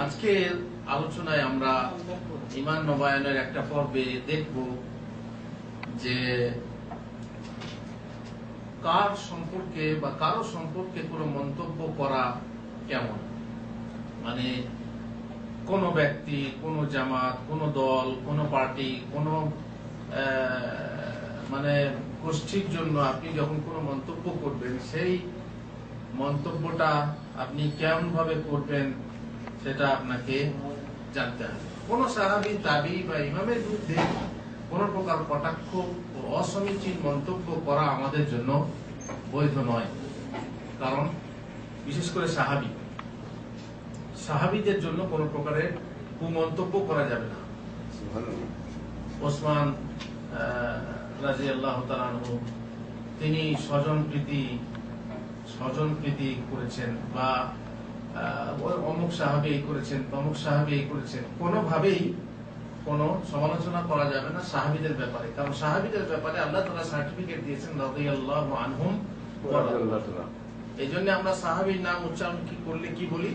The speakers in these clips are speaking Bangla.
আজকের আলোচনায় আমরা ইমান নবায়নের একটা পর্বে দেখব যে কার সম্পর্কে বা কারও সম্পর্কে কোনো মন্তব্য করা কেমন? মানে কোন ব্যক্তি, কোন জামাত, কোন দল, কোন পার্টি, কোন মানে গোষ্ঠীর জন্য আপনি যখন কোনো মন্তব্য করবেন, সেই মন্তব্যটা আপনি কেমন ভাবে করবেন সেটা আপনাকে জানতে হবে। কোন সাহাবি দাবি বা ইমামের বিরুদ্ধে কোন প্রকার কটাক্ষ অসমীচীন মন্তব্য করা আমাদের জন্য বৈধ নয়। কারণ, বিশেষ করে সাহাবি। সাহাবিদের জন্য কোন প্রকারের কুমন্তব্য করা যাবে না। ওসমান রাজি আল্লাহ তিনি স্বজন প্রীতি স্বজন প্রীতি করেছেন বা অমুক সাহাবি এই করেছেন তমুক সাহাবি এই করেছেন। কোনোভাবেই কোন সমালোচনা করা যাবে না সাহাবিদের ব্যাপারে। কারণ সাহাবিদের ব্যাপারে আল্লাহ তালা সার্টিফিকেট দিয়েছেন রাজি আল্লাহ আনহুম এই জন্য আমরা সাহাবির নাম উচ্চারণ কি করলে কি বলি?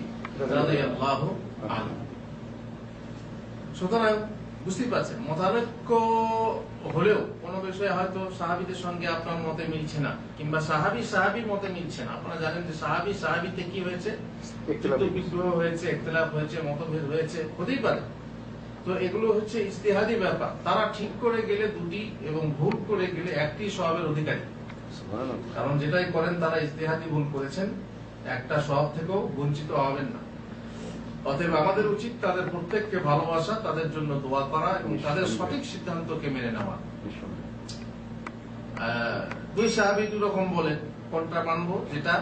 সুতরাং বুঝতেই পারছেন মতানৈক্য হলেও কোন বিষয়ে হয়তো সাহাবিদের সঙ্গে আপনার মতে মিলছে না কিংবা সাহাবি সাহাবির মতে মিলছে না। আপনারা জানেন যে সাহাবি সাহাবিতে কি হয়েছে? বিদ্রোহ হয়েছে। একতলাফ হয়েছে মতভেদ হয়েছে হতেই পারে। তো এগুলো হচ্ছে ইস্তেহাদি ব্যাপার। তারা ঠিক করে গেলে দুটি এবং ভুল করে গেলে একটি স্বভাবের অধিকারী। কারণ যেটাই করেন তারা ইস্তেহাদি ভুল করেছেন একটা স্বভাব থেকেও বঞ্চিত হবেন না। অতএব আমাদের উচিত তাদের প্রত্যেককে ভালোবাসা তাদের জন্য দোয়া করা এবং তাদের সঠিক সিদ্ধান্তকে মেনে নেওয়া। দুই সাহাবি দু রকম বলেন কোনটা মানবো? যেটা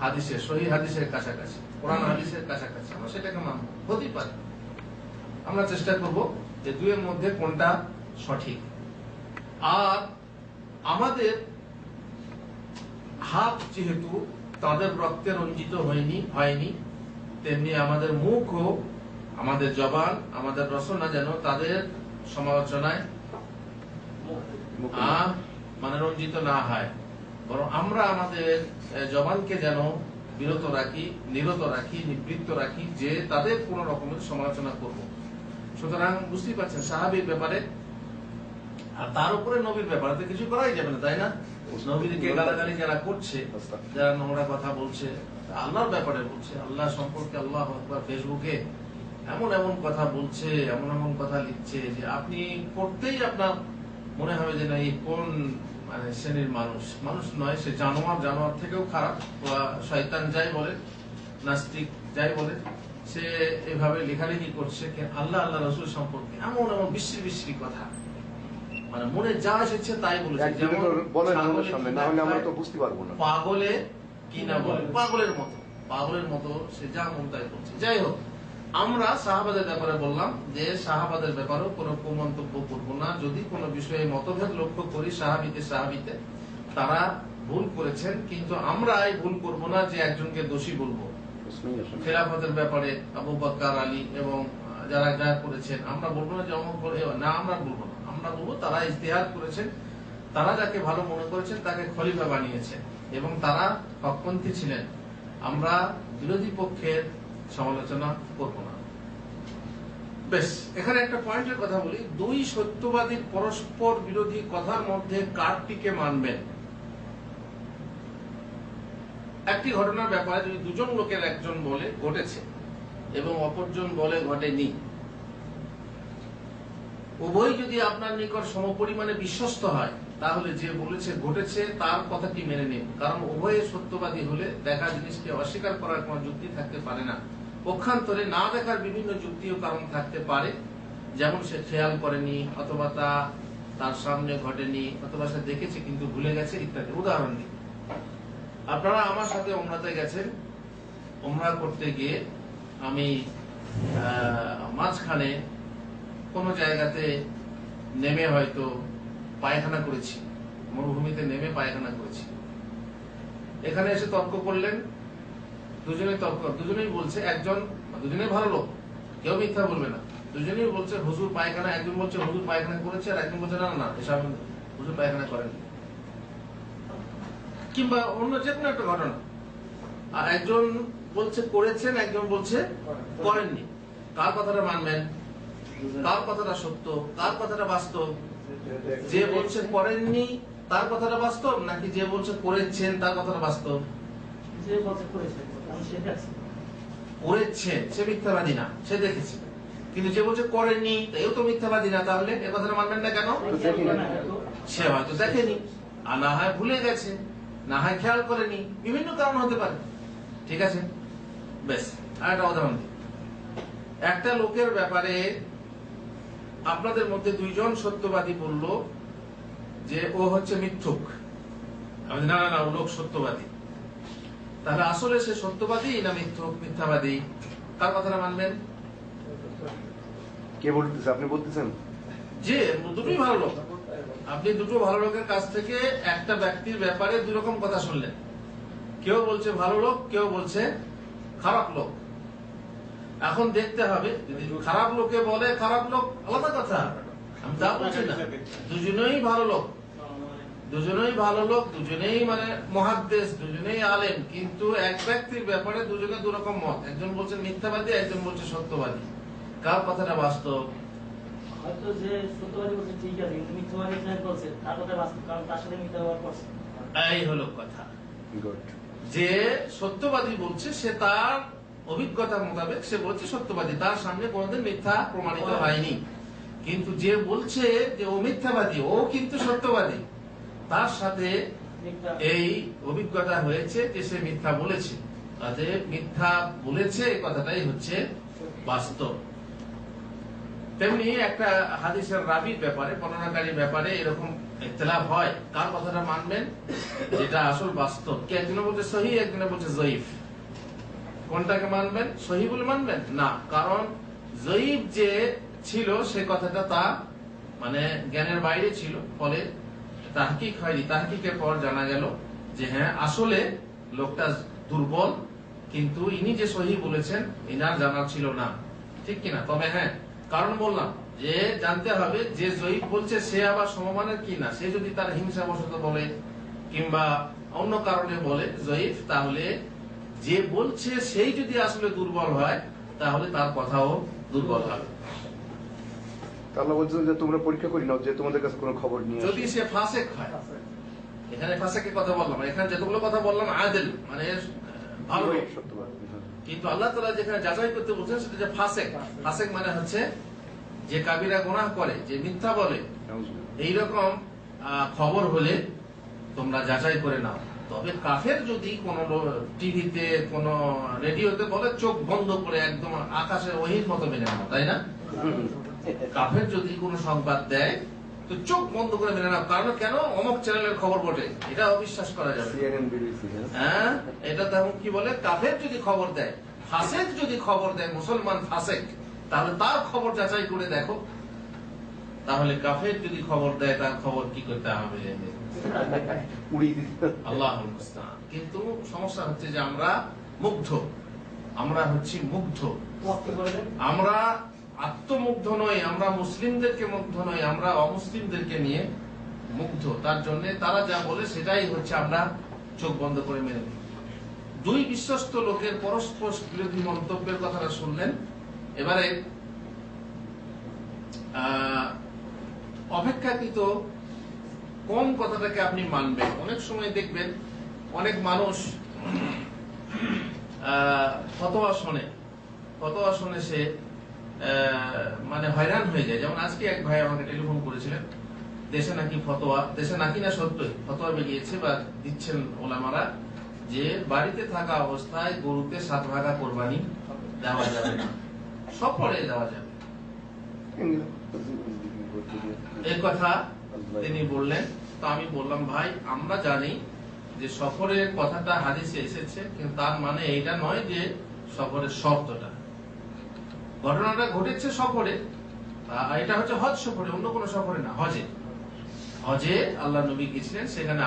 হাদিসের সহি হাদিসের কাছাকাছি কোরআন হাদিসের কাছাকাছি। আমরা সেটাকে মানবো। হতেই পারে। আমরা চেষ্টা করব যে দুয়ের মধ্যে কোনটা সঠিক। আর আমাদের হাত যেহেতু তাদের রক্তে রঞ্জিত হয়নি হয়নি তেমনি আমাদের মুখ ও আমাদের জবান আমাদের রচনা যেন তাদের সমালোচনায় মানে রঞ্জিত না হয়। বরং আমরা আমাদের জবানকে যেন বিরত রাখি নিরত রাখি নিবৃত্ত রাখি যে তাদের কোন রকমের সমালোচনা করব। সুতরাং বুঝতেই পারছেন সাহাবির ব্যাপারে আর তার উপরে নবীর ব্যাপারে তো কিছু করাই যাবে না তাই না? নবীকে গালাগালি যারা করছে যারা নোংরা কথা বলছে আল্লাহর ব্যাপারে বলছে। আল্লাহ সম্পর্কে আল্লাহ ফেসবুকে এমন এমন কথা বলছে এমন এমন কথা লিখছে যে আপনি পড়তেই আপনার মনে হবে যে না এই কোন মানে শ্রেণির মানুষ। মানুষ নয় সে জানোয়ার জানোয়ার থেকেও খারাপ বা শয়তান যাই বলে নাস্তিক যাই বলে সে এভাবে লেখালেখি করছে আল্লাহ আল্লাহ রসুল সম্পর্কে এমন এমন বিশ্রী বিশ্রী কথা। মানে মনে যা এসেছে তাই বলেছে। পাগলে পাগলের মতো। পাগলের মতো সে যা মন করছে। যাই হোক, আমরা শাহবাদের ব্যাপারে বললাম যে শাহবাদের ব্যাপারেও কোন কুমন্তব্য করব না। যদি কোনো বিষয়ে মতভেদ লক্ষ্য করি সাহাবিতে সাহাবিতে, তারা ভুল করেছেন, কিন্তু আমরা এই ভুল করব না যে একজনকে দোষী বলব। খেলাফতের ব্যাপারে আবু বাক্কার আলী এবং যারা যা করেছেন, আমরা বলব না যে অমুক না, আমরা বলব না। আমরা বলব তারা ইতিহাস করেছেন। তারা যাকে ভালো মনে করেছেন, তাকে খলিফা বানিয়েছেন। এবং তারা হকপন্থী ছিলেন। আমরা বিরোধী পক্ষের সমালোচনা করব না। বেশ, এখানে একটা পয়েন্টের কথা বলি। দুই সত্যবাদীর পরস্পর বিরোধী কথার মধ্যে কারটিকে মানবেন। একটি ঘটনার ব্যাপারে যদি দুজন লোকের একজন বলে, ঘটেছে, এবং অপরজন বলে ঘটেনি। উভয় যদি আপনার নিকট সমপরিমাণে বিশ্বস্ত হয় তাহলে যে বলেছে, ঘটেছে, তার কথাটি মেনে নিন কারণ উভয়ে সত্যবাদী হলে দেখা জিনিসকে অস্বীকার করার কোন যুক্তি থাকতে পারে না। পক্ষান্তরে না দেখার বিভিন্ন যুক্তি ও কারণ থাকতে পারে। যেমন সে খেয়াল করেনি, অথবা তা তার সামনে ঘটেনি, অথবা সে দেখেছে কিন্তু ভুলে গেছে ইত্যাদি। উদাহরণ দিই। আপনারা আমার সাথে ওমরাতে গেছেন। ওমরা করতে গিয়ে আমি মাঝখানে কোনো জায়গাতে নেমে হয়তো পায়খানা করেছি। মরুভূমিতে নেমে পায়খানা করেছি। এখানে এসে তর্ক করলেন। দুজনে তর্ক দুজনেই বলছে একজন দুজনে ভালো লোক কেউ মিথ্যা বলবে না। দুজনেই বলছে হুজুর পায়খানা একজন বলছে হুজুর পায়খানা করেছে আর একজন বলছে না না, না এসব হুজুর পায়খানা করেনি কিংবা অন্য যে কোনো একটা ঘটনা। আর একজন বলছে করেছেন একজন বলছে করেননি। কার কথাটা মানবেন? কার কথাটা সত্য? কার কথাটা বাস্তব? যে বলছে করেননি তার কথাটা বাস্তব? নাকি যে বলছে করেছেন তার কথাটা বাস্তব? যে বছর করেছে আমি সেটা আছি। করেছেন সে মিথ্যাবাদী না সে দেখেছে। কিন্তু যে বলছে করেননি এও তো মিথ্যাবাদী না তাহলে? এ কথাটা মানবেন না কেন? সে হয়তো দেখেনি আর না হয় ভুলে গেছে না হয় খেয়াল করেনি বিভিন্ন কারণ হতে পারে। ঠিক আছে? বেশ আর একটা উদাহরণ দিই। একটা লোকের ব্যাপারে আপনাদের মধ্যে দুইজন সত্যবাদী বলল যে ও হচ্ছে মিথ্যুক। আমি না না ও লোক সত্যবাদী। তাহলে আসলে সে সত্যবাদী না মিথ্যুক মিথ্যাবাদী? কার কথাটা মানবেন? কে বলতেছে? আপনি বলতেছেন? যে দুটোই ভালো লোক। আপনি দুটো ভালো লোকের কাছ থেকে একটা ব্যক্তির ব্যাপারে দুই রকম কথা শুনলেন। কেউ বলছে ভালো লোক কেউ বলছে খারাপ লোক। এখন দেখতে হবে যদি খারাপ লোকে বলে খারাপ লোক আলাদা কথা। আমি তা বলছি না। দুজনেই ভালো লোক। দুজনেই ভালো লোক দুজনেই মানে মহাদ্দেশ দুজনেই আলেম। কিন্তু এক ব্যক্তির ব্যাপারে দুজনে দু রকম মত। একজন বলছেন মিথ্যাবাদী একজন বলছে সত্যবাদী। কার কথাটা বাস্তব? হয়তো যে সত্যবাদী বলছে ঠিক আছে কিন্তু মিথ্যাবাদী বলছে তার কথা বাস্তব কারণ তার সাথে মিথ্যা ব্যবহার করছে। এই হলো কথা। যে সত্যবাদী বলছে সে তার অভিজ্ঞতা মোতাবেক সে বলছে সত্যবাদী। তার সামনে কোনোদিন মিথ্যা প্রমাণিত হয়নি। কিন্তু যে বলছে যে ও মিথ্যাবাদী ও কিন্তু সত্যবাদী। তার সাথে এই অভিজ্ঞতা হয়েছে যে সে মিথ্যা বলেছে। তাতে মিথ্যা বলেছে কথাটাই হচ্ছে বাস্তব। তেমনি একটা হাদিসের রাবির ব্যাপারে বর্ণনাকারীর ব্যাপারে এরকম ইখতিলাফ হয়। কার কথাটা মানবেন? যেটা আসল বাস্তব। কে একজনে বলছে সহি একজনে বলছে জয়ীফ। কোনটাকে মানবেন? সহি বলে মানবেন? না, কারণ জয়ীফ যে ছিল, সে কথাটা তা মানে জ্ঞানের বাইরে ছিল, ফলে তাহকিক হয়নি। তাহকিকের পর জানা গেল যে হ্যাঁ আসলে লোকটা দুর্বল, কিন্তু ইনি যে সহি বলেছেন ইনার জানা ছিল না। ঠিক কিনা? তবে হ্যাঁ কারণ বললাম, যে জানতে হবে যে জয়ীফ বলছে, সে আবার সমমানের কি না? সে যদি তার হিংসাবশত বলে, কিংবা অন্য কারণে বলে জয়ীফ তাহলে যে বলছে সেই যদি আসলে দুর্বল হয় তাহলে তার কথাও দুর্বল হবে। আল্লাহ বলছেন যে তোমরা পরীক্ষা করি নাও যে তোমাদের কাছে কোনো খবর নিয়ে যদি সে ফাসেক হয়। এখানে ফাসেকের কথা বললাম এখানে যতগুলো কথা বললাম আদেল মানে ভালো। কিন্তু আল্লাহ তালা যেখানে যাচাই করতে বলছেন সেটা যে ফাসেক। ফাসেক মানে হচ্ছে যে কাবিরা গুনাহ করে যে মিথ্যা বলে। এইরকম খবর হলে তোমরা যাচাই করে নাও। তবে কাফের যদি কোন টিভিতে কোন রেডিওতে বলে চোখ বন্ধ করে একদম আকাশে ওহির মতো মেনে নাও তাই না? কাফের যদি কোনো সংবাদ দেয় তো চোখ বন্ধ করে মেনে নাও। কারণ কেন? অমক চ্যানেলের খবর বটে। এটা অবিশ্বাস করা যাবে। না। হ্যাঁ? এটা তেমন কি বলে? কাফের যদি খবর দেয় ফাসেক যদি খবর দেয় মুসলমান ফাসেক তাহলে তার খবর যাচাই করে দেখো। তাহলে কাফের যদি খবর দেয় তার খবর কি করতে হবে? আল্লাহ কিন্তু সমস্যা হচ্ছে যে আমরা মুগ্ধ। আমরা হচ্ছি মুগ্ধ। আমরা আত্মমুগ্ধ নই আমরা মুসলিমদেরকে মুগ্ধ নই আমরা অমুসলিমদেরকে নিয়ে মুগ্ধ। তার জন্য তারা যা বলে সেটাই হচ্ছে আমরা চোখ বন্ধ করে মেনে নিই। দুই বিশ্বস্ত লোকের পরস্পর বিরোধী মন্তব্যের কথাটা শুনলেন। এবারে আহ, অপেক্ষাকৃত কম কথাটাকে আপনি মানবেন। অনেক সময় দেখবেন অনেক মানুষ ফতোয়া শোনে। ফতোয়া শুনে সে মানে হয়রান হয়ে যায়। যেমন আজকে এক ভাই আমাকে টেলিফোন করেছিলেন, দেশে নাকি ফতোয়া, দেশে নাকি না সত্যই ফতোয়া বেরিয়েছে বা দিচ্ছেন ওলামারা যে বাড়িতে থাকা অবস্থায় গরুতে সাত ভাগা কোরবানি দেওয়া যাবে না। সব সফরে দেওয়া যাবে। কথা তিনি বললেন। তো আমি বললাম, ভাই, আমরা জানি যে সফরের কথাটা হাদিসে এসেছে, কিন্তু তার মানে এইটা নয় যে সফরের শর্তটা। ঘটনাটা ঘটেছে সফরে। এটা হচ্ছে হজ সফরে, অন্য কোনো সফরে না, হজে। হজে আল্লাহ নবী গেছিলেন সেখানে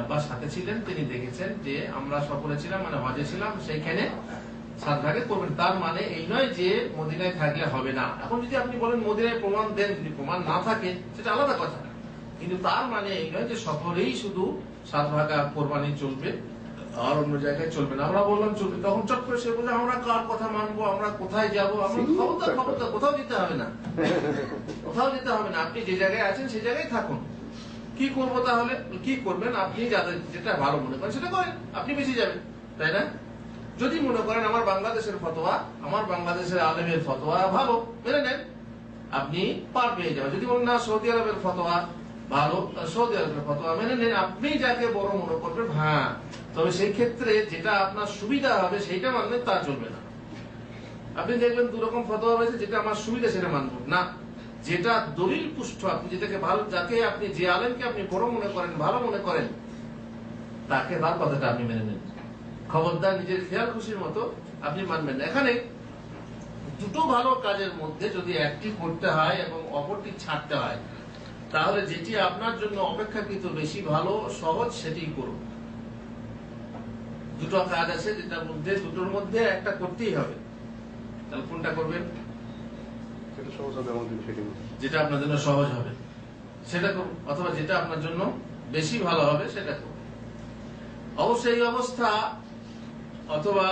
আব্বাস সাথে ছিলেন। তিনি দেখেছেন যে আমরা সফরে ছিলাম মানে হজে ছিলাম, সেইখানে সাত ভাগে করবেন। তার মানে এই নয় যে মদিনায় থাকলে হবে না। এখন যদি আপনি বলেন মদিনায় প্রমাণ দেন যদি প্রমাণ না থাকে সেটা আলাদা কথা। কিন্তু তার মানে এই নয় যে সফরেই শুধু সাত ভাগা কোরবানি চলবে আর অন্য জায়গায় চলবে না। আমরা বললাম চলবে তখন চট করে সে বলে আমরা কার কথা মানবো? আমরা কোথায় যাব? আমরা কোথাও যেতে হবে না। কোথাও যেতে হবে না। আপনি যে জায়গায় আছেন সেই জায়গায় থাকুন। কি করব তাহলে? কি করবেন? আপনি যাদের যেটা ভালো মনে করেন সেটা করেন। আপনি বেশি যাবেন। তাই না? যদি মনে করেন আমার বাংলাদেশের ফতোয়া, আমার বাংলাদেশের আলেমের ফতোয়া, ভালো, মেনে নেন। আপনি পার পেয়ে যাবেন। যদি বলেন, না, সৌদি আরবের ফতোয়া ভালো সৌদি আরবের ফতোয়া মেনে নেন। আপনি যাকে বড় মনে করবেন হ্যাঁ। তবে সেই ক্ষেত্রে যেটা আপনার সুবিধা হবে, সেইটা মানলে তা চলবে না। আপনি দেখবেন দু রকম ফতোয়া রয়েছে, যেটা আমার সুবিধা সেটা মানবো না। যেটা দলিল পুষ্ট, আপনি যেটাকে ভালো, যাকে আপনি, যে আলেমকে আপনি বড় মনে করেন, ভালো মনে করেন, তাকে তার কথাটা আপনি মেনে নেন। খবরদার নিজের খেয়াল খুশির মতো আপনি মানবেন না। এখানে দুটো ভালো কাজের মধ্যে যদি একটি করতে হয় এবং অপরটি ছাড়তে হয় তাহলে যেটি আপনার জন্য অপেক্ষাকৃত বেশি ভালো সহজ সেটি করুন। দুটো কাজ আছে যেটার মধ্যে দুটোর মধ্যে একটা করতেই হবে। তাহলে কোনটা করবেন? যেটা আপনার জন্য সহজ হবে সেটা করুন। অথবা যেটা আপনার জন্য বেশি ভালো হবে সেটা করুন। অবশ্যই এই অবস্থা অথবা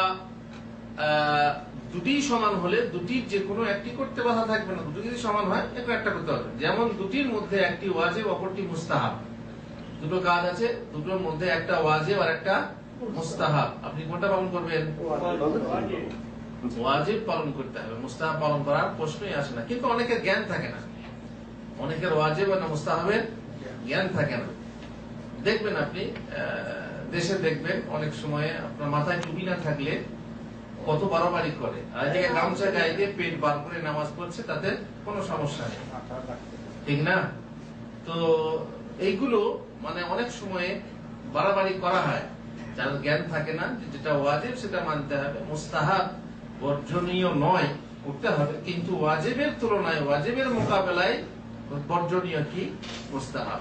দুটি সমান হলে দুটির যে কোনো একটি করতে বাধা থাকবে না। দুটো যদি সমান হয় একটু একটা করতে হবে। যেমন দুটির মধ্যে একটি ওয়াজেব, অপরটি মুস্তাহাব। দুটো কাজ আছে, দুটোর মধ্যে একটা ওয়াজেব আর একটা মুস্তাহাব। আপনি কোনটা পালন করবেন? ওয়াজিব পালন করতে হবে। মুস্তাহাব পালন করার প্রশ্নই আসে না। কিন্তু অনেকের জ্ঞান থাকে না। অনেকের ওয়াজিব আর মুস্তাহাবের জ্ঞান থাকে না। দেখবেন আপনি দেশে দেখবেন অনেক সময় আপনার মাথায় টুপি না থাকলে কত বাড়াবাড়ি করে। আর এদিকে গামছা গায়ে দিয়ে পেট বার করে নামাজ পড়ছে, তাতে কোনো সমস্যা নেই। ঠিক না? তো এইগুলো মানে অনেক সময়ে বাড়াবাড়ি করা হয়। যার জ্ঞান থাকে না যেটা ওয়াজিব সেটা মানতে হবে। মুস্তাহাব বর্জনীয় নয়, করতে হবে। কিন্তু ওয়াজিবের তুলনায়, ওয়াজিবের মোকাবেলায় বর্জনীয় কি? মুস্তাহাব।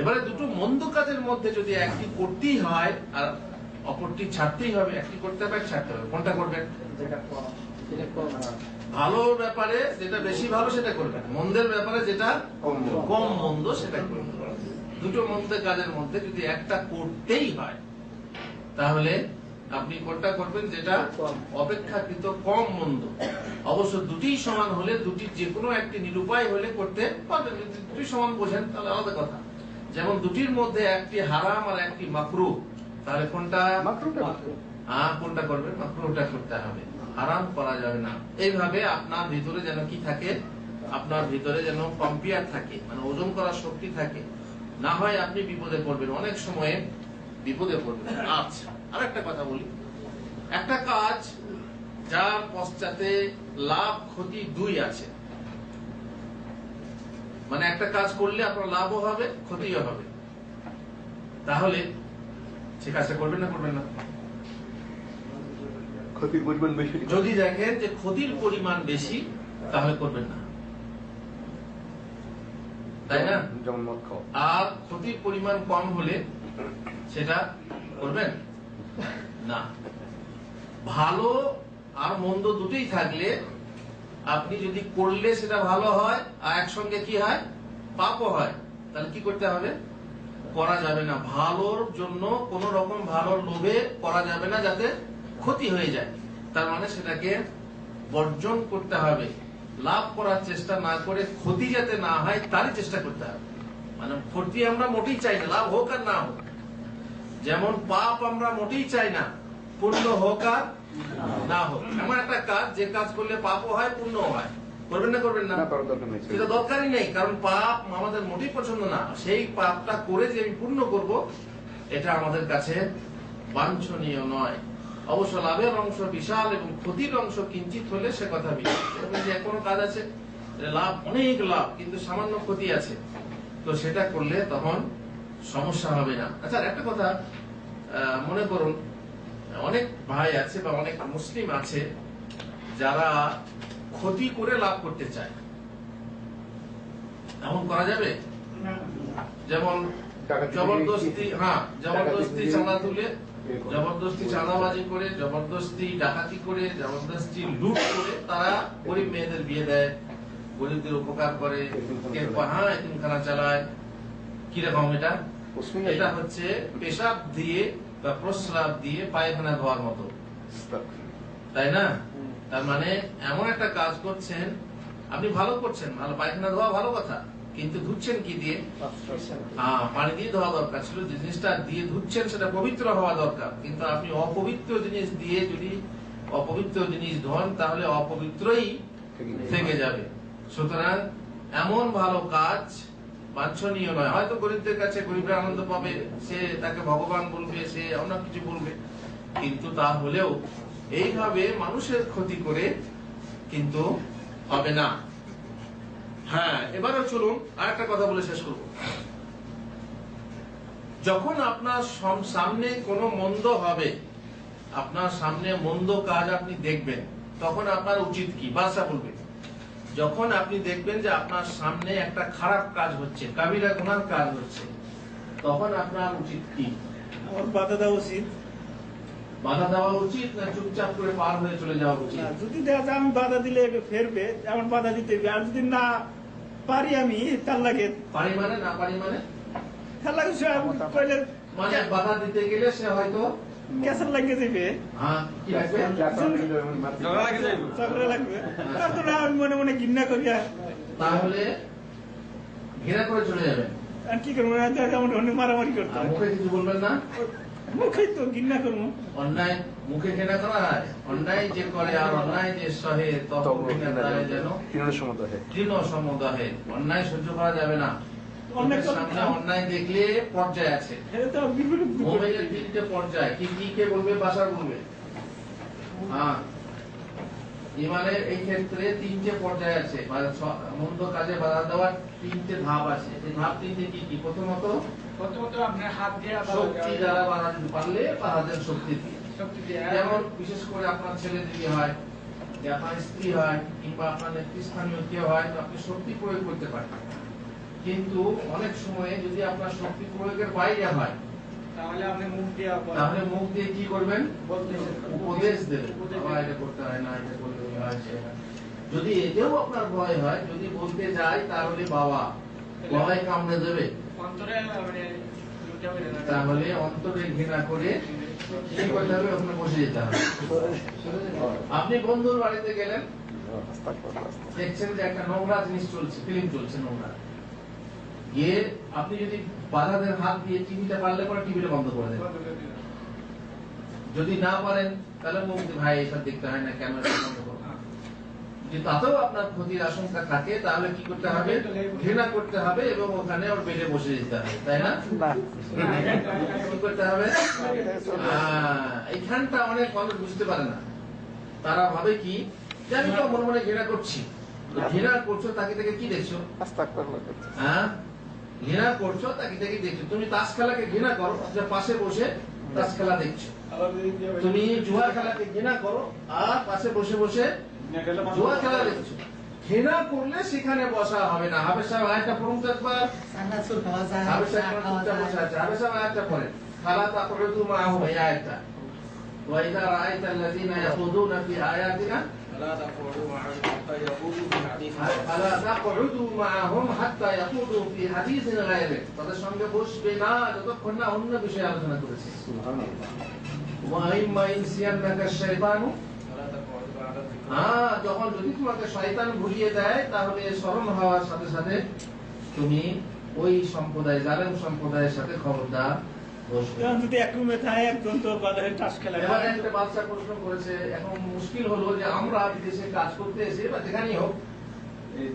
এবারে দুটো মন্দ কাজের মধ্যে যদি একটি করতেই হয় আর অপরটি ছাড়তেই হবে একটি করতে হবে ছাড়তে হবে। কোনটা করবেন? ভালোর ব্যাপারে যেটা বেশি ভালো সেটা করবেন। মন্দের ব্যাপারে যেটা কম মন্দ। সেটা করবেন। দুটো মন্দের কাজের মধ্যে যদি একটা করতেই হয় তাহলে আপনি কোনটা করবেন? যেটা অপেক্ষাকৃত কম মন্দ। অবশ্য দুটি সমান হলে দুটি যে কোনো একটি নিরুপায় হলে করতে পারবেন। যদি দুটি সমান বোঝেন তাহলে আলাদা কথা। যেমন দুটির মধ্যে একটি হারাম আর একটি মাকরু তাহলে কোনটা? হ্যাঁ কোনটা করবেন? মাকরুটা করতে হবে। হারাম করা যাবে না। এইভাবে আপনার ভিতরে যেন কি থাকে? আপনার ভিতরে যেন কম্পিয়ার থাকে মানে ওজন করার শক্তি থাকে। না হয় আপনি বিপদে পড়বেন। অনেক সময়ে বিপদে পড়বেন। আচ্ছা আর একটা কথা বলি। একটা কাজ যার পশ্চাতে লাভ ক্ষতি দুই আছে। মানে একটা কাজ করলে আপনার লাভও হবে ক্ষতিও হবে। তাহলে সে কাজটা করবেন না করবেন না? ক্ষতির পরিমাণ বেশি। যদি দেখেন যে ক্ষতির পরিমাণ বেশি তাহলে করবেন না। তাই না? আর ক্ষতির পরিমাণ কম হলে সেটা করবেন? না। ভালো আর মন্দ দুটোই থাকলে আপনি যদি করলে সেটা ভালো হয়, আর একসঙ্গে কি হয়? পাপও হয়। তাহলে কি করতে হবে? করা যাবে না। ভালোর জন্য কোন রকম ভালোর লোভে করা যাবে না, যাতে ক্ষতি হয়ে যায়। তার মানে সেটাকে বর্জন করতে হবে। লাভ করার চেষ্টা না করে ক্ষতি যাতে না হয়, তারই চেষ্টা করতে হবে। মানে ক্ষতি আমরা মোটেই চাই না, লাভ হোক আর না হোক। যেমন পাপ আমরা মোটেই চাই না পূর্ণ হোক আর না হোক এমন একটা কাজ যে কাজ করলে পাপও হয় পুণ্যও হয়। করবেন না করবেন না। সেটা দরকারই নেই কারণ পাপ আমাদের মোটেই পছন্দ না। সেই পাপটা করে যে আমি পূর্ণ করব এটা আমাদের কাছে বাঞ্ছনীয় নয়। অবশ্য লাভের অংশ বিশাল এবং ক্ষতির অংশ কিঞ্চিত হলে সে কথা যে কোনো কাজ আছে লাভ অনেক লাভ কিন্তু সামান্য ক্ষতি আছে। তো সেটা করলে তখন সমস্যা হবে না। আচ্ছা একটা কথা আহ, মনে করুন অনেক ভাই আছে বা অনেক মুসলিম আছে যারা ক্ষতি করে লাভ করতে চায়। এমন করা যাবে? যেমন জবরদস্তি হ্যাঁ জবরদস্তি চাঁদা তুলে জবরদস্তি চাঁদাবাজি করে। জবরদস্তি ডাকাতি করে জবরদস্তি লুট করে তারা গরিব মেয়েদের বিয়ে দেয় গরিবদের উপকার করে হ্যাঁ এতিমখানা চালায়। কীরকম এটা? এটা হচ্ছে পেশাব দিয়ে বা প্রস্রাব দিয়ে পায়খানা ধোয়ার মতো। তাই না? তার মানে এমন একটা কাজ করছেন আপনি ভালো করছেন ভালো পায়খানা ধোয়া ভালো কথা কিন্তু ধুচ্ছেন কি দিয়ে? হ্যাঁ পানি দিয়ে ধোয়া দরকার ছিল যে জিনিসটা দিয়ে ধুচ্ছেন সেটা পবিত্র হওয়া দরকার। কিন্তু আপনি অপবিত্র জিনিস দিয়ে যদি অপবিত্র জিনিস ধোন তাহলে অপবিত্রই থেকে যাবে। সুতরাং এমন ভালো কাজ বাঞ্ছনীয় নয়। হয়তো গরিবদের কাছে গরিবরা আনন্দ পাবে, সে তাকে ভগবান বলবে, সে অনেক কিছু বলবে। কিন্তু তা হলেও এইভাবে মানুষের ক্ষতি করে কিন্তু হবে না। হ্যাঁ এবারে চলুন আর একটা কথা বলে শেষ করব। যখন আপনার সামনে কোনো মন্দ হবে, আপনার সামনে মন্দ কাজ আপনি দেখবেন, তখন আপনার উচিত কি? বাসা বলবে যখন আপনি দেখবেন যে আপনার সামনে একটা খারাপ কাজ হচ্ছে কাবিরা গুনার কাজ হচ্ছে তখন আপনার উচিত কি? আমার বাধা দেওয়া উচিত। বাধা দেওয়া উচিত না চুপচাপ করে পার হয়ে চলে যাওয়া উচিত? যদি দেখা যায় আমি বাধা দিলে ফেরবে আমার বাধা দিতে হবে। আর যদি না পারি আমি তার লাগে পারি মানে না পারি মানে? তার লাগে সে কইলে মানে বাধা দিতে গেলে সে হয়তো ক্যাসার লাগে যাবে হ্যাঁ চাকরি লাগবে? আমি মনে মনে ঘৃণা করিয়া তাহলে ঘৃণা করে চলে যাবেন আর কি করব? আমার মারামারি করতাম মুখে কিছু বলবেন না? মুখে তো ঘৃণা করব। অন্যায় মুখে ঘৃণা করা হয়। অন্যায় যে করে আর অন্যায় যে সহে তখন যেন তৃণ সমুদাহে অন্যায় সহ্য করা যাবে না। অন্যায় চোখের দেখলে পর্যায়ে আছে। এটা তো বিপরীত মোবাইলের তিনটে পর্যায় কি কি কে বলবে বাসার বলবে? হ্যাঁ। ইমানের এই ক্ষেত্রে তিনটে পর্যায় আছে। মানে মন্দ কাজে বাধা দেওয়ার তিনটে ধাপ আছে। এই ধাপ তিনটে কি কি? প্রথমত প্রথমত আপনার হাত দিয়ে শক্তি দ্বারা বাধা দিতে পারলে বাধা দেন শক্তি দিয়ে শক্তি যেমন বিশেষ করে আপনার ছেলে দিদি হয় যে আপনার স্ত্রী হয় কিংবা আপনার নেতৃস্থানীয় কেউ হয় তো আপনি শক্তি প্রয়োগ করতে পারেন। কিন্তু অনেক সময়ে যদি আপনার শক্তি প্রয়োগের বাইরে হয় তাহলে আপনি মুখ দিয়ে তাহলে মুখ দিয়ে কি করবেন? উপদেশ দেবেন। এটা করতে হয় না এটা হয়, যদি এতেও আপনার ভয় হয় যদি বলতে যাই তাহলে বাবা বাবাই কামড়ে দেবে। অন্তরে মানে। তাহলে অন্তরে ঘৃণা করে কি করতে হবে? ওখানে বসে যেতে হবে। আপনি বন্ধুর বাড়িতে গেলেন? দেখছেন যে একটা নোংরা জিনিস চলছে ফিল্ম চলছে নোংরা। গিয়ে আপনি যদি বাধা দেন হাত দিয়ে টিভিটা পারলে পরে টিভিটা বন্ধ করে যদি না পারেন তাহলে দিয়ে, ভাই এসব দেখতে হয় না ক্যামেরা বন্ধ করো। যদি তাতেও আপনার ক্ষতির আশঙ্কা থাকে তাহলে কি করতে হবে? ঘৃণা করতে হবে এবং ওখানে ওর বেডে বসে যেতে হবে তাই না? কি করতে হবে? এইখানটা অনেক মানুষ বুঝতে পারে না। তারা ভাবে কি? যে আমি তো মনে মনে ঘৃণা করছি। ঘৃণা করছ তাকে থেকে কি দেখছ? হ্যাঁ? ঘৃণা করছ তাকে তাকে দেখছ। তুমি তাস খেলাকে ঘৃণা করো অথচ পাশে বসে তাস খেলা দেখছ। তুমি জুয়ার খেলাকে ঘৃণা করো আর পাশে বসে বসে জুয়ার খেলা দেখছ। ঘৃণা করলে সেখানে বসা হবে না। হাবে সাহেব আয়াতটা পড়ুন তো একবার। হাবে সাহেব বসে আছে হাবে সাহেব আয়াতটা পড়েন। খালা তাকরুদু মাহু এই আয়াতটা। ওয়াইদা রাআইতা আল্লাযীনা ইয়াখুদুনা ফি আয়াতিনা فلا تقعدوا معهم حتى يخوضوا في حديث فلا تقعدوا معهم حتى يخوضوا في حديث غيره তাদের সঙ্গে বসবে না যতক্ষণ না অন্য বিষয়ে আলোচনা করেছে وإما ينسينك الشيطان فلا تقعدوا بعد الذكر হ্যাঁ যখন যদি তোমাকে শয়তান ভুলিয়ে দেয় তাহলে স্মরণ হওয়ার সাথে সাথে তুমি ওই সম্প্রদায় জালেম সম্প্রদায়ের সাথে খবরদার বসবে এখন যদি এক থাকে একজন তো বাজারে টাস খেলা এবার একটা বাচ্চা প্রশ্ন করেছে এখন মুশকিল হলো যে আমরা বিদেশে কাজ করতে এসে বা যেখানেই হোক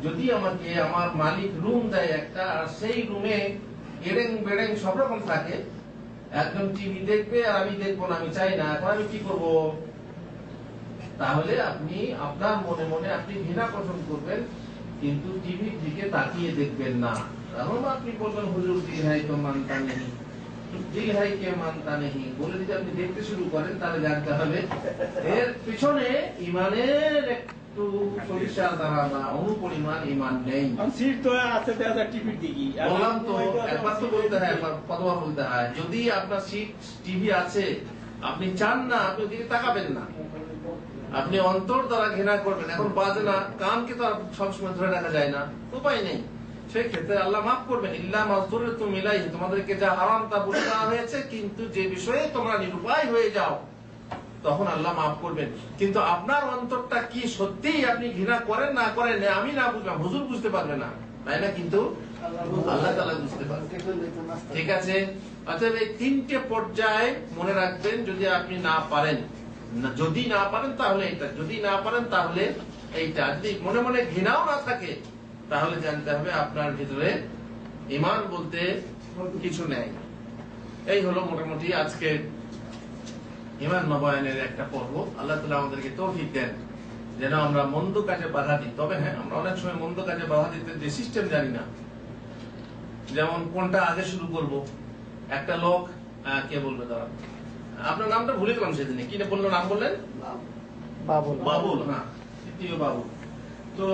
যদি আমাকে আমার মালিক রুম দেয় একটা আর সেই রুমে সব রকম থাকে একজন টিভি দেখবে আর আমি দেখব না আমি চাই না এখন আমি কি করব? তাহলে আপনি আপনার মনে মনে আপনি ঘৃণা পোষণ করবেন কিন্তু টিভির দিকে তাকিয়ে দেখবেন না। কারণ আপনি বলবেন হুজুর হাই তো মানতা যদি হয় হয় আপনার সিট টিভি আছে আপনি চান না আপনি ওদিকে তাকাবেন না আপনি অন্তর দ্বারা ঘৃণা করবেন এখন বাজে না কানকে তো সবসময় ধরে রাখা যায় না উপায় নেই সেই ক্ষেত্রে আল্লাহ মাফ করবেন। ইল্লা মাজদুরে তুমি মিলাই তোমাদেরকে যা হারাম তা বলে দেওয়া হয়েছে, কিন্তু যে বিষয়ে তোমরা নিরুপায় হয়ে যাও, তখন আল্লাহ মাফ করবেন। কিন্তু আপনার অন্তরটা কি সত্যিই আপনি ঘৃণা করেন, না করেন আমি না বুঝলাম, হুজুর বুঝতে পারবে না। তাই না কিন্তু? আল্লাহ তালা বুঝতে পারবে। ঠিক আছে? অতএব এই তিনটে পর্যায়ে মনে রাখবেন, যদি আপনি না পারেন। যদি না পারেন তাহলে এটা যদি না পারেন তাহলে এইটা। যদি মনে মনে ঘৃণাও না থাকে তাহলে জানতে হবে আপনার ভিতরে ইমান বলতে কিছু নেই। এই হলো মোটামুটি আজকে ইমান নবায়নের একটা পর্ব। আল্লাহ তালা আমাদেরকে তৌফিক দেন যেন আমরা মন্দ কাজে বাধা দিই। তবে হ্যাঁ আমরা অনেক সময় মন্দ কাজে বাধা দিতে যে সিস্টেম জানি না। যেমন কোনটা আগে শুরু করব? একটা লোক কে বলবে দাঁড়া আপনার নামটা ভুলে গেলাম সেদিনে কি না বলল? নাম বললেন? বাবুল। বাবুল হ্যাঁ তৃতীয় বাবুল। তো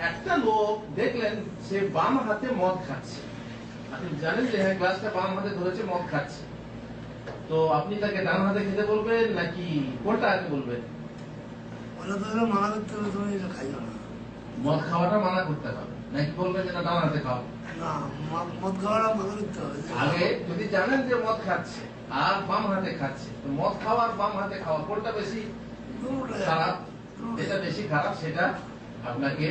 একটা লোক দেখলেন সে বাম হাতে মদ খাচ্ছে। আপনি জানেন যে হ্যাঁ গ্লাসটা বাম হাতে ধরেছে মদ খাচ্ছে। তো আপনি তাকে ডান হাতে খেতে বলবেন নাকি কোনটা আগে বলবেন? মানা করতে হবে খাইও না। মদ খাওয়াটা মানা করতে হবে। নাকি বলবেন যেটা ডান হাতে খাও। না মদ- খাওয়াটা মানা করতে হবে। আগে যদি জানেন যে মদ খাচ্ছে আর বাম হাতে খাচ্ছে তো মদ খাওয়া আর বাম হাতে খাওয়া কোনটা বেশি খারাপ। যেটা বেশি খারাপ সেটা আপনাকে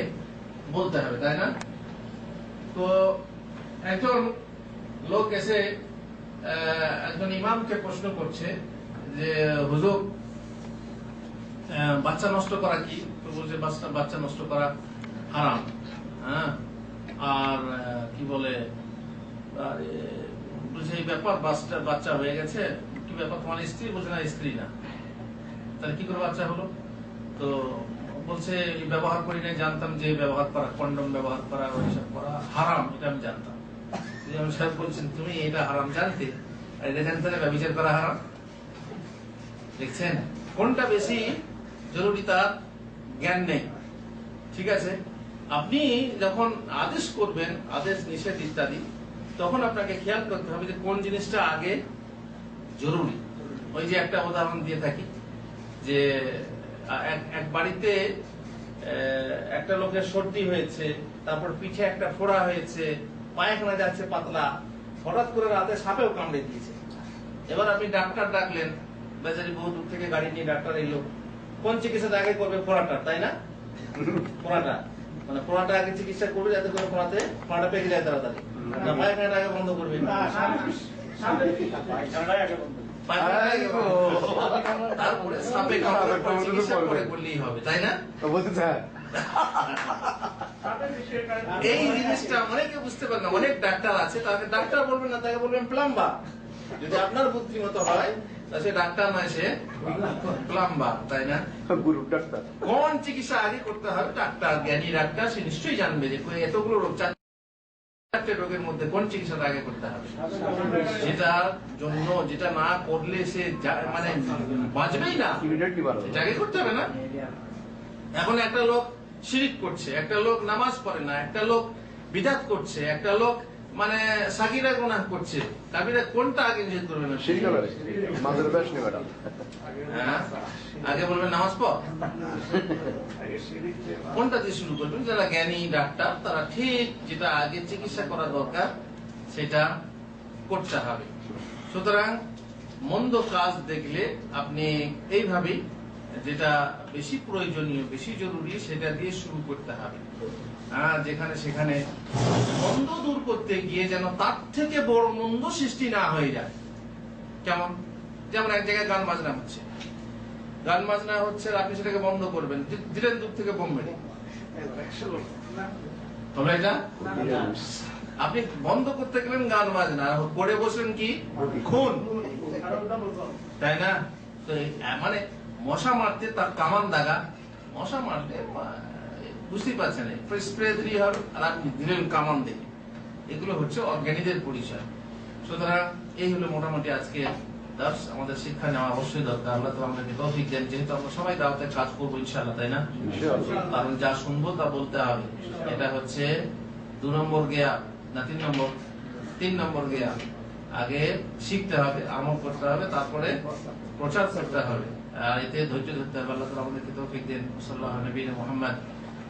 বলতে হবে, তাই না? তো একজন লোক এসে একজন ইমামকে প্রশ্ন করছে যে, হুজুর বাচ্চা নষ্ট করা কি? বলছে, বাচ্চা নষ্ট করা হারাম। হ্যাঁ? আর কি বলে এই ব্যাপার, বাচ্চা বাচ্চা হয়ে গেছে। কি ব্যাপার, তোমার স্ত্রী? বলছে, না, স্ত্রী না। তাহলে কি করে বাচ্চা হলো? তো বলছে ব্যবহার করি নাই, জানতাম যে ব্যবহার করা, কন্ডম ব্যবহার করা, ওইসব করা হারাম, এটা আমি জানতাম। সাহেব বলছেন, তুমি এটা হারাম জানতে, আর এটা জানতে না ব্যবচার করা হারাম? দেখছেন? কোনটা বেশি জরুরি তার জ্ঞান নেই। ঠিক আছে? আপনি যখন আদেশ করবেন, আদেশ, নিষেধ ইত্যাদি, তখন আপনাকে খেয়াল করতে হবে যে কোন জিনিসটা আগে জরুরি। ওই যে একটা উদাহরণ দিয়ে থাকি, যে এক- এক বাড়িতে আহ, একটা লোকের সর্দি হয়েছে তারপর পিঠে একটা ফোড়া হয়েছে পায়খানা যাচ্ছে পাতলা হঠাৎ করে রাতে সাপেও কামড়ে দিয়েছে। এবার আপনি ডাক্তার ডাকলেন বেচারি বহু দূর থেকে গাড়ি নিয়ে ডাক্তার এলো। কোন চিকিৎসা আগে করবে? ফোড়াটা তাই না? ফোড়াটা। মানে ফোড়াটা আগে চিকিৎসা করবে যাতে করে ফোড়াতে ফোড়াটা পেকে যায় তাড়াতাড়ি। না পায়খানাটা আগে বন্ধ করবে। তারপরে সাপে চিকিৎসা করে হবে তাই না স্যার এই জিনিসটা অনেকে বুঝতে পারে না অনেক ডাক্তার আছে তাকে ডাক্তার বলবেন না? তাকে বলবেন প্লাম্বার যদি আপনার বুদ্ধিমতো হয় সে ডাক্তার নয় সে প্লাম্বার তাই না গুরু ডাক্তার কোন চিকিৎসা আগে করতে হবে? ডাক্তার জ্ঞানী ডাক্তার সে নিশ্চয়ই জানবে যে এতগুলো রোগ রোগের মধ্যে কোন চিকিৎসাটা আগে করতে হবে? যেটার জন্য যেটা না করলে সে মানে বাঁচবেই না। এটা আগে করতে হবে না? এখন একটা লোক শিরিক করছে একটা লোক নামাজ পড়ে না একটা লোক বিদাত করছে একটা লোক মানে সাকিরা গুনাহ করছে? কাবিরা কোনটা আগে নিষেধ করবে না? সেই কালারে মাঝের ব্যাস ম্যাডাম হ্যাঁ? আগে বলবেন নামাজ পড়। কোনটা দিয়ে শুরু করবেন? যারা জ্ঞানী ডাক্তার তারা ঠিক যেটা আগে চিকিৎসা করা দরকার সেটা করতে হবে। সুতরাং মন্দ কাজ দেখলে আপনি এইভাবেই যেটা বেশি প্রয়োজনীয় বেশি জরুরি সেটা দিয়ে শুরু করতে হবে। যেখানে সেখানে মন্দ দূর করতে গিয়ে যেন তার থেকে বড় মন্দ সৃষ্টি না হয়ে যায়। কেমন? যেমন এক জায়গায় গান বাজনা হচ্ছে। গান বাজনা হচ্ছে, আপনি সেটাকে বন্ধ করবেন। দিলেন দূর থেকে এটা? আপনি বন্ধ করতে গেলেন গান বাজনা। করে বসলেন কি? খুন। তাই না? তো মানে মশা মারতে তার কামান দাগা। মশা মারতে বুঝতেই পারছেন স্প্রে দিলেই হবে আর আপনি দিলেন কামান দেখে এগুলো হচ্ছে অজ্ঞানীদের পরিচয়। সুতরাং এই হলো মোটামুটি আজকে দাস আমাদের শিক্ষা নেওয়া অবশ্যই দরকার। আল্লাহ তো আমাদেরকে তৌফিক দেন। যেহেতু আমরা সবাই দাওয়াতের কাজ করব ইনশাআল্লাহ তাই না? কারণ যা শুনব তা বলতে হবে। এটা হচ্ছে দু নম্বর গেয়া না তিন নম্বর? তিন নম্বর গেয়া। আগে শিখতে হবে আমল করতে হবে তারপরে প্রচার করতে হবে। আর এতে ধৈর্য ধরতে হবে। আল্লাহ তাআলা আমাদেরকে তৌফিক দেন। সাল্লাল্লাহু আলাইহি ওয়া